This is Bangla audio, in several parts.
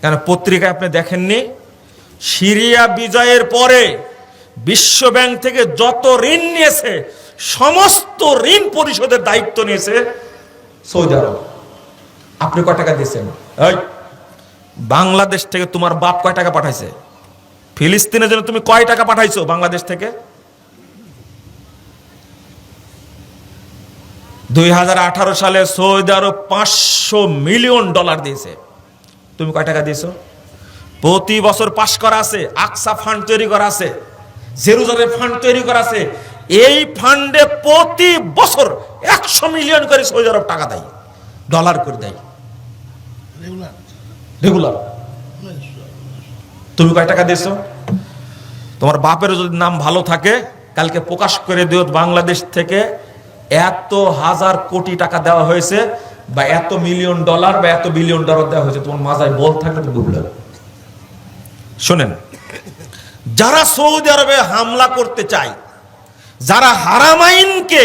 কেন পত্রিকায় আপনি দেখেননি? সিরিয়া বিজয়ের পরে বিশ্ব ব্যাংক থেকে যত ঋণ নিয়েছে, সমস্ত ঋণ পরিশোধের দায়িত্ব নিয়েছে সৌদি আরব। আপনি কয় টাকা দিয়েছেন? বাংলাদেশ থেকে তোমার বাপ কয় টাকা পাঠাইছে? ফিলিস্তিনের জন্য তুমি কয় টাকা পাঠাইছো বাংলাদেশ থেকে? দুই হাজার আঠারো সালে সৌদি আরব পাঁচশো মিলিয়ন ডলার দিয়েছে। তুমি কয় টাকা দিয়েছ? প্রতি বছর পাশ করা আছে আকসা ফান্ড তৈরি করা আছে জেরুজালের ফান্ড তৈরি করা আছে। এই ফান্ডে প্রতি বছর একশো মিলিয়ন করে সৌদি আরব টাকা দেয় ডলার করে দেয়। রেগুলার রেগুলার তুমি কয় টাকা দিয়েছ? তোমার বাপের যদি নাম ভালো থাকে কালকে প্রকাশ করে দিও বাংলাদেশ থেকে এত হাজার কোটি টাকা দেওয়া হয়েছে বা এত মিলিয়ন ডলার বা এত বিলিয়ন ডলার দেওয়া হয়েছে, তোমার মাথায় বল থাকলে তো বুঝলে শোনেন, যারা সৌদি আরবে হামলা করতে চায়, যারা হারামাইনকে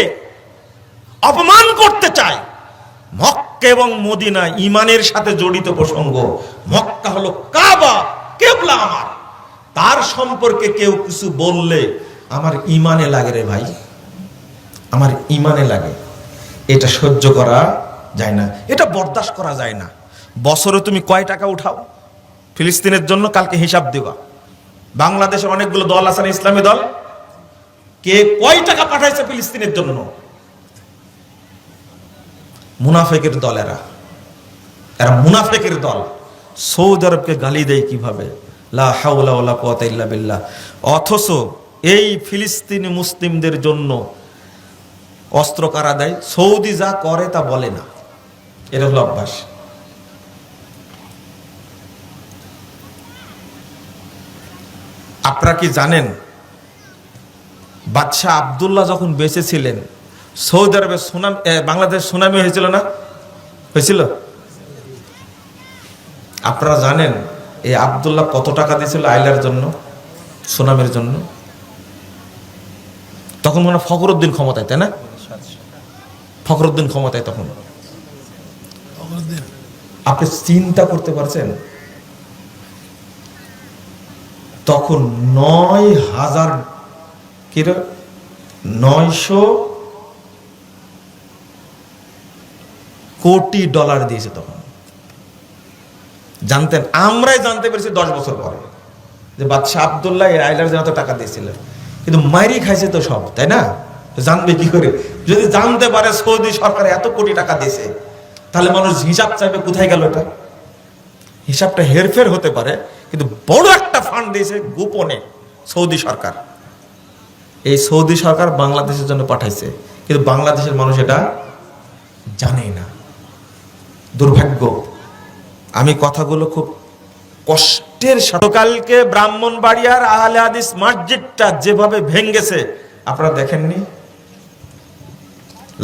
অপমান করতে চায়, মক্কা এবং মদিনা ইমানের সাথে জড়িত প্রসঙ্গ, মক্কা হলো কাবা, কেবলা আমার। তার সম্পর্কে কেউ কিছু বললে আমার ইমানে লাগে রে ভাই। আমার ইমানে লাগে। এটা সহ্য করা যায় না। এটা বরদাস্ত করা যায় না। বছরে তুমি কয় টাকা উঠাও? ফিলিস্তিনের জন্য কালকে হিসাব দেবা। বাংলাদেশের অনেকগুলো দল আছে ইসলামী দল? কে কয় টাকা পাঠাইছে ফিলিস্তিনের জন্য? মুনাফেকের দল এরা। এরা মুনাফেকের দল। সৌদি আরবকে গালি দেয় কীভাবে? বিল্লাহ। অথচ এই ফিলিস্তিনি মুসলিমদের জন্য অস্ত্র কারা দেয়? সৌদি যা করে তা বলে না। এটা হলো অভ্যাস। আপনারা কি জানেন, বাদশাহ আবদুল্লাহ যখন বেঁচে ছিলেন সৌদি আরবে সুনাম বাংলাদেশ সুনামি হয়েছিল না? হয়েছিল? আপনারা জানেন এই আবদুল্লাহ কত টাকা দিয়েছিল আইলার জন্য, সুনামের জন্য? তখন মনে হয় ফখরুদ্দিন ক্ষমতায়, তাই না? ফখরুদ্দিন ক্ষমতায় তখন। আপনি চিন্তা করতে পারছেন? তখন নয় হাজার নয়শো কোটি ডলার দিয়েছে তখন। জানতেন, আমরাই জানতে পেরেছি দশ বছর পরে যে বাদশাহ আবদুল্লাহ এই আইলার জন্য টাকা দিয়েছিল। কিন্তু মাইরি খাইছে তো সব, তাই না? জানবে কি করে? যদি জানতে পারে সৌদি সরকার এত কোটি টাকা দিয়েছে তাহলে মানুষ হিসাব চাইবে, কোথায় গেল এটা? হিসাবটা হেরফের হতে পারে, কিন্তু বড় একটা ফান্ড দিয়েছে গোপনে সৌদি সরকার। এই সৌদি সরকার বাংলাদেশের জন্য পাঠাইছে, কিন্তু বাংলাদেশের মানুষ এটা জানেই না। দুর্ভাগ্য, আমি কথাগুলো খুব কষ্টের সাথে কালকে ব্রাহ্মণবাড়িয়ার আহলে হাদিস মসজিদটা যেভাবে ভেঙ্গেছে, আপনারা দেখেননি?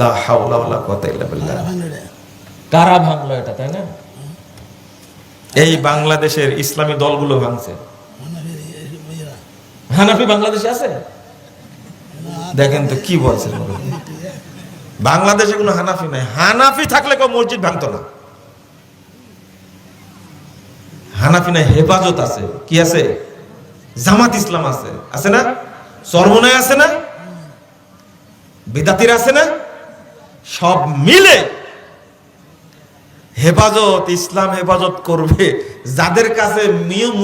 লা হাওলা ওয়ালা কুওয়াতা ইল্লা বিল্লাহ। কারা ভাঙলো এটা, তাই না? এই বাংলাদেশের ইসলামী দলগুলো ভাঙছে। হানাফি বাংলাদেশে আছে? দেখেন তো কি বলছেন বাংলাদেশে কোনো হানাফি নাই। হানাফি থাকলে কেউ মসজিদ ভাঙতো না। হানাফি নাই, হেফাজত আছে। কি আছে? জামাত ইসলাম আছে। আছে না? চরমনায় আছে না? বিদাতির আছে না? সব মিলে হেফাজত ইসলাম হেফাজত করবে। যাদের কাছে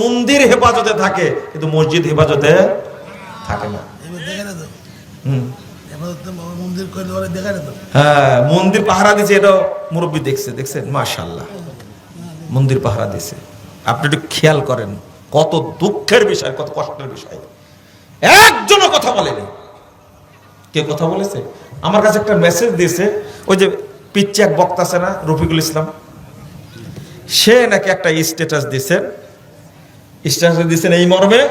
মন্দির হেফাজতে থাকে কিন্তু মসজিদ হেফাজতে থাকে না। হ্যাঁ মন্দির পাহারা দিছে এটাও মুরব্বী দেখছে দেখছেন? মাশাল্লাহ মন্দির পাহারা দিছে। আপনি একটু খেয়াল করেন কত দুঃখের বিষয় কত কষ্টের বিষয়। একজনও কথা বলেনি। কে কথা বলেছে? আমার কাছে একটা মেসেজ দিয়েছে ওই যে পিচ্ছে এক বক্তা আছে না রফিকুল ইসলাম? সে নাকি একটা স্ট্যাটাস দিছেন স্ট্যাটাস দিছেন এই মর্মে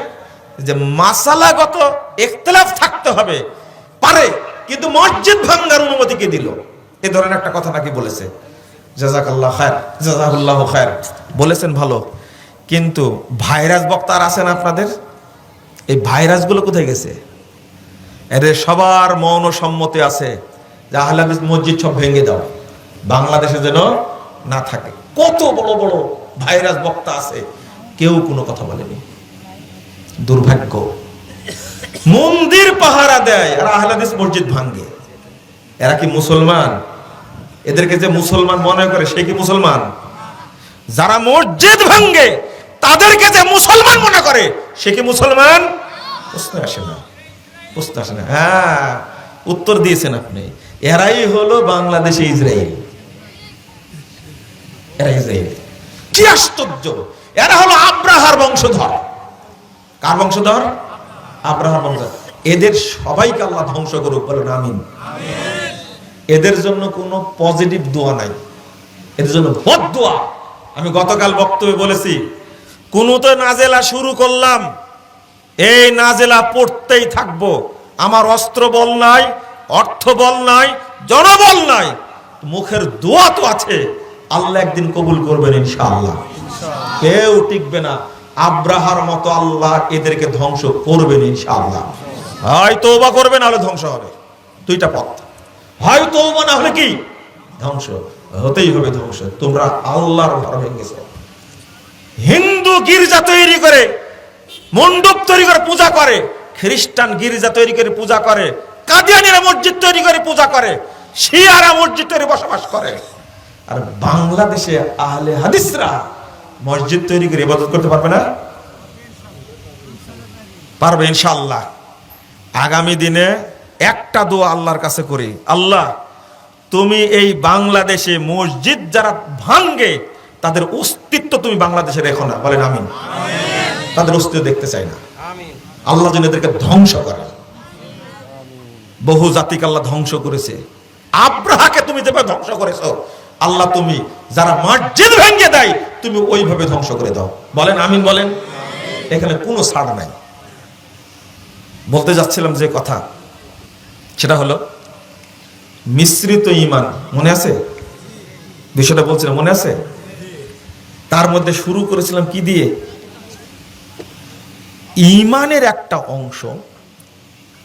যে মাসালাগত ইখতিলাফ থাকতে হবে। পারে, কিন্তু মসজিদ ভাঙ্গার অনুমতি কে দিল? এ ধরনের একটা কথা নাকি বলেছে। জাজাকাল্লাহ খায়ের জাজাকুল্লাহ খায়ের। বলেছেন ভালো। কিন্তু ভাইরাস বক্তা আর আছেন আপনাদের? এই ভাইরাসগুলো কোথায় গেছে? এদের সবার মৌন সম্মতি আছে যে আহলাদিস মসজিদ সব ভেঙে দাও। বাংলাদেশে যেন না থাকে। কত বড় বড় ভাইরাস বক্তা আছে, কেউ কোনো কথা বলেনি। দুর্ভাগ্য। মন্দির পাহারা দেয় আর আহলাদিস মসজিদ ভাঙ্গে এরা কি মুসলমান? এদেরকে যে মুসলমান মনে করে, সে কি মুসলমান? যারা মসজিদ ভাঙ্গে তাদেরকে যে মুসলমান মনে করে, সে কি মুসলমান? প্রশ্ন আসে না। প্রশ্ন আসে না। হ্যাঁ উত্তর দিয়েছেন আপনি। এরাই হলো বাংলাদেশে ইসরায়েল এরা ইসরায়েল কি আশ্চর্য! এরা হলো আব্রাহার বংশধর। কার বংশধর? আব্রাহার বংশধর। এদের সবাইকে আল্লাহ ধ্বংস করুক, বলেন আমিন। এদের জন্য কোনো পজিটিভ দোয়া নাই। এদের জন্য বদ দোয়া। আমি গতকাল বক্তব্যে বলেছি, কোন তো নাজেলা শুরু করলাম, এই নাজেলা পড়তেই থাকব। আমার অস্ত্র বল নাই, অর্থ বল নাই, জনবল নাই, মুখের দোয়া তো আছে। আল্লাহ একদিন কবুল করবেন ইনশাআল্লাহ। কেউ টিকবে না। আব্রাহার মতো আল্লাহ এদেরকে ধ্বংস করবেন ইনশাআল্লাহ। হয় তওবা করবে না হলে ধ্বংস হবে। দুইটা পথ। হয় তওবা না হলে কি? ধ্বংস হতেই হবে ধ্বংস। তোমরা আল্লাহর ঘর ভেঙেছো হিন্দু গির্জা তৈরি করে, মণ্ডপ তৈরি করে পূজা করে, খ্রিস্টান গির্জা তৈরি করে পূজা করে, কাদিয়ানিরা মসজিদ তৈরি করে পূজা করে, শিয়ারা মসজিদ তৈরি বসবাস করে। আর বাংলাদেশে আহলে হাদিসরা মসজিদ তৈরি করে ইবাদত করতে পারবে না? পারবে ইনশাআল্লাহ। আগামী দিনে একটা দোয়া আল্লাহর কাছে করি। আল্লাহ, তুমি এই বাংলাদেশে মসজিদ যারা ভাঙ্গে তাদের অস্তিত্ব তুমি বাংলাদেশে রেখো না। বলেন আমিন। তাদের অস্তিত্ব দেখতে চাই না। আল্লাহ যেন এদেরকে ধ্বংস করে। বহু জাতিকে আল্লাহ ধ্বংস করেছে। আব্রাহাকে তুমি যেভাবে ধ্বংস করেছ আল্লাহ তুমি যারা মসজিদ ভেঙে দেয় তুমি ওইভাবে ধ্বংস করে দাও। বলেন আমিন বলেন? এখানে কোনো ছাড় নাই। বলতে যাচ্ছিলাম যে কথা সেটা হলো মিশ্রিত ইমান মনে আছে? বিষয়টা বলছিলাম মনে আছে? তার মধ্যে শুরু করেছিলাম কি দিয়ে? ইমানের একটা অংশ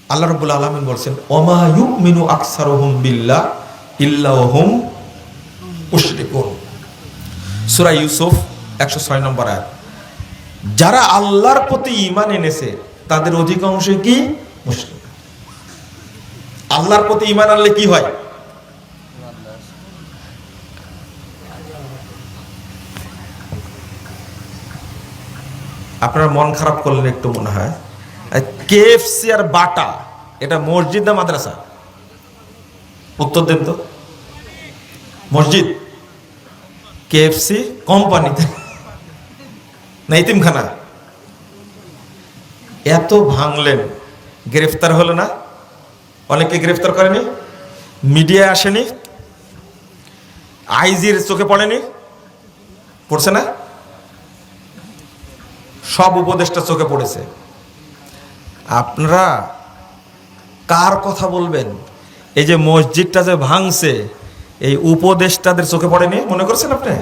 আল্লাহ রবুল আলমিন বলছেন অমায়ুক মিনু আকসারহুম বিল্লাহ ইল্লাহুম মুশরিকুন সূরা ইউসুফ একশো ছয় নম্বর আয়াত। যারা আল্লাহর প্রতি ইমান এনেছে, তাদের অধিকাংশই কি? মুসলিম আল্লাহর প্রতি ইমান আনলে কি হয়? আপনারা মন খারাপ করলেন একটু মনে হয়। কেএফসি আর বাটা, এটা মসজিদ না মাদ্রাসা? উত্তর দেন তো। মসজিদ? কেএফসি কোম্পানিতে না ইতিমখানা এত ভাঙলেন। গ্রেফতার হলো না? অনেকে গ্রেফতার করেনি? মিডিয়ায় আসেনি? আইজির চোখে পড়েনি? পড়ছে না? সব উপদেশটা চোখে পড়েছে। আপনারা কার কথা বলবেন? এই যে মসজিদটা যে ভাঙছে এই উপদেশটাদের চোখে পড়েনি? মনে করছেন আপনি?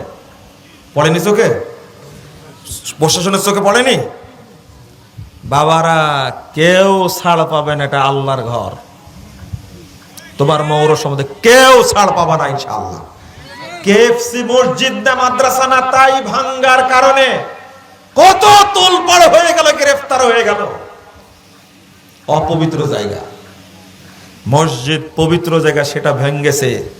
পড়েনি চোখে? প্রশাসনের চোখে পড়েনি? বাবারা, কেউ ছাড় পাবে না এটা আল্লাহর ঘর। তোমার মৌর সম্বন্ধে কেউ ছাড় পাবা না ইনশাআল্লাহ। কেএফসি মসজিদ না মাদ্রাসা না, তাই ভাঙ্গার কারণে কত তোলপাড় হয়ে গেল, গ্রেফতার হয়ে গেল। অপবিত্র জায়গা। মসজিদ পবিত্র জায়গা, সেটা ভেঙ্গেছে।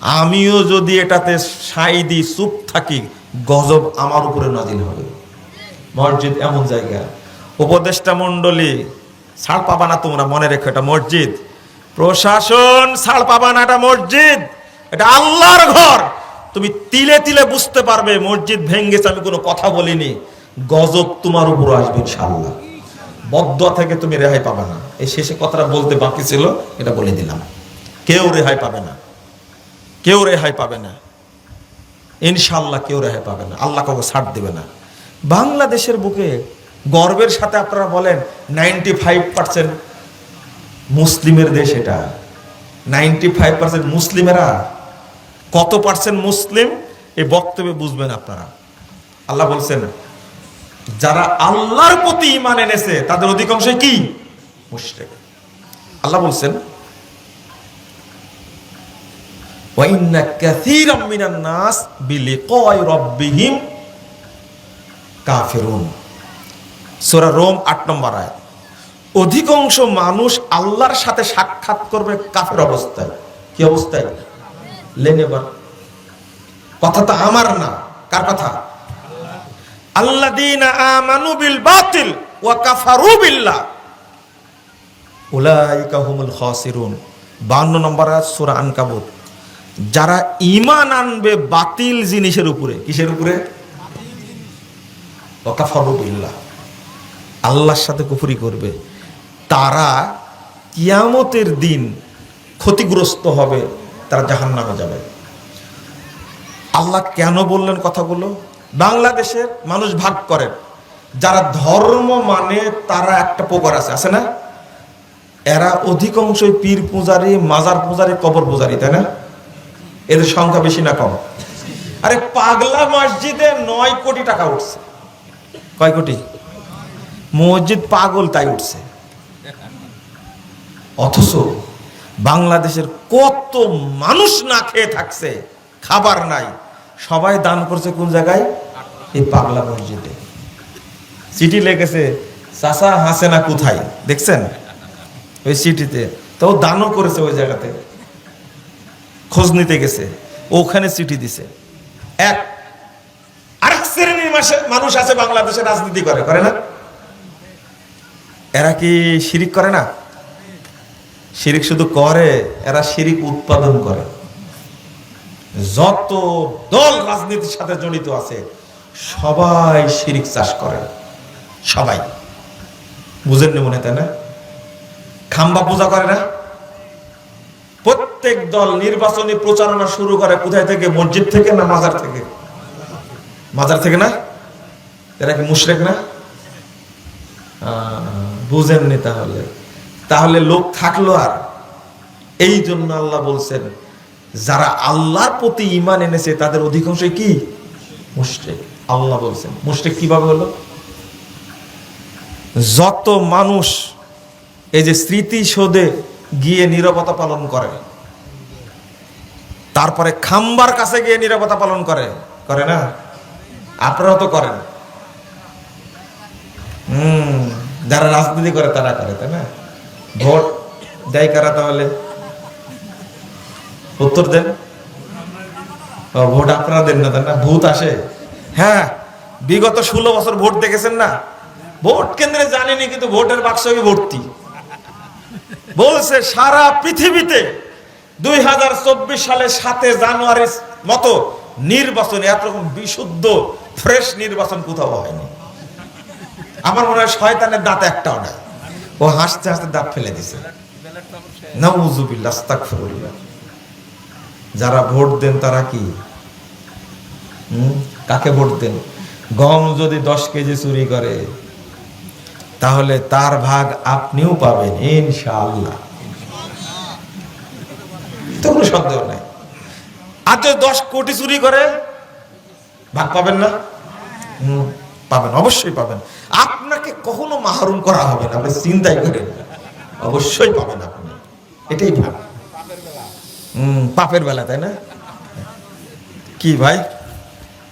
আমিও যদি এটাতে সাই দিই, চুপ থাকি, গজব আমার উপরে নাজিল হবে। মসজিদ এমন জায়গা। উপদেষ্টা মন্ডলী ছাড় পাবা না তোমরা, মনে রেখো এটা মসজিদ। প্রশাসন, ছাড় পাবা না এটা মসজিদ। এটা আল্লাহর ঘর। তুমি তিলে তিলে বুঝতে পারবে, মসজিদ ভেঙ্গেছে, আমি কোনো কথা বলিনি। গজব তোমার উপর আসবে ইনশাআল্লাহ। বদ্ধ থেকে তুমি রেহাই পাবে না। এই শেষে কথাটা বলতে বাকি ছিল, এটা বলে দিলাম। কেউ রেহাই পাবে না। কেউ রেহাই পাবে না। ইনশাল্লাহ কেউ রেহাই পাবে না। আল্লাহ কাউকে ছাড় দেবে না। বাংলাদেশের বুকে গর্বের সাথে আপনারা বলেন, নাইনটি ফাইভ পার্সেন্ট মুসলিমের দেশ এটা। নাইনটি ফাইভ পার্সেন্ট মুসলিমেরা কত পার্সেন্ট মুসলিম? এই বক্তব্যে বুঝবেন আপনারা। আল্লাহ বলছেন, যারা আল্লাহর প্রতি ইমান এনেছে, তাদের অধিকাংশই কি? মুশরিক। আল্লাহ বলছেন ওয়াইন্না রোম আট নম্বর আয় অধিকাংশ মানুষ আল্লাহর সাথে সাক্ষাৎ করবে কাফের অবস্থায়। কি অবস্থায়? লেন এবার কথা তো আমার না, কার কথা? আল্লাযীনা আমানু বিল বাতিল ওয়া কাফারু বিল্লাহ। উলাইকা হুমুল খাসিরুন। 52 নম্বর আয়াত, সূরা আনকাবুত। যারা ইমান আনবে বাতিল জিনিসের উপরে, কিসের উপরে? কাফারু আল্লাহর সাথে কুফুরি করবে। তারা কিয়ামতের দিন ক্ষতিগ্রস্ত হবে, তারা জাহান্নামে যাবে। আল্লাহ কেন বললেন কথাগুলো? বাংলাদেশের মানুষ ভাগ করেন যারা ধর্ম মানে তারা একটা প্রকার আছে আছে না? এরা অধিকাংশই পীর পূজারি, মাজার পূজারি, কবর পূজারি, তাই না? এদের সংখ্যা বেশি না কম? আরে পাগলা মসজিদে নয় কোটি টাকা উঠছে। কয় কোটি? মসজিদ পাগল তাই উঠছে। অথচ বাংলাদেশের কত মানুষ না খেয়ে থাকছে, খাবার নাই, সবাই দান করছে কোন জায়গায়? এই পাগলা মসজিদে। চিঠি লেগেছে চাষা হাসে না কোথায়? দেখছেন? ওই চিঠিতে তো। দানও করেছে ওই জায়গাতে। খোঁজ নিতে গেছে, ওখানে চিঠি দিছে। এক আরেক শ্রেণির মানুষ আছে বাংলাদেশে রাজনীতি করে করে না? এরা কি শিরিক করে না? শিরিক শুধু করে, এরা শিরিক উৎপাদন করে। যত দল রাজনীতির সাথে জড়িত আছে, সবাই শিরিক চাষ করে। সবাই। বুঝেননি মনে তাই না? খাম্বা পূজা করে না? প্রত্যেক দল নির্বাচনী প্রচারণা শুরু করে কোথায় থেকে? মসজিদ থেকে না মাজার থেকে? মাজার থেকে না? এরা কি মুশরেক না? বুঝেননি তাহলে। তাহলে লোক থাকল আর। এই জন্য আল্লাহ বলছেন, যারা আল্লাহর প্রতি ইমান এনেছে, তাদের অধিকাংশ কি? মুশরিক। আল্লাহ বলছেন, মুশরিক কীভাবে হলো? যত মানুষ এই যে স্মৃতিসৌধে গিয়ে নিরবতা পালন করে তারপরে খাম্বার কাছে গিয়ে নিরবতা পালন করে। করে না? আপনারাও তো করেন। হুম, যারা রাজনীতি করে তারা করে, তাই না? ভোট দেয় কারা তাহলে? উত্তর দেন। ভোট আপনারা দেন না, তাই না? ভূত আসে। হ্যাঁ বিগত ষোলো বছর ভোট দেখেছেন না? ভোট কেন্দ্রে জানিনি, কিন্তু ভোটের বাক্স ভর্তি। বলছে, সারা পৃথিবীতে দুই হাজার চব্বিশ সালে সাতে জানুয়ারির মতো নির্বাচন এরকম বিশুদ্ধ, ফ্রেশ নির্বাচন কোথাও হয়নি। আমার মনে হয় শয়তানের দাঁত একটাও নাই ও হাসতে হাসতে দাঁত ফেলে দিছে। যারা ভোট দেন তারা কি? কাকে ভোট দেন? গম যদি দশ কেজি চুরি করে, তাহলে তার ভাগ আপনিও পাবেন কোনো সন্দেহ নাই। আর যদি দশ কোটি চুরি করে, ভাগ পাবেন না? পাবেন, অবশ্যই পাবেন। আপনাকে কখনো মাহরুম করা হবে না, আপনি চিন্তাই করেন অবশ্যই পাবেন আপনি। এটাই ভাব হুম পাপের বেলা, তাই না? কি ভাই?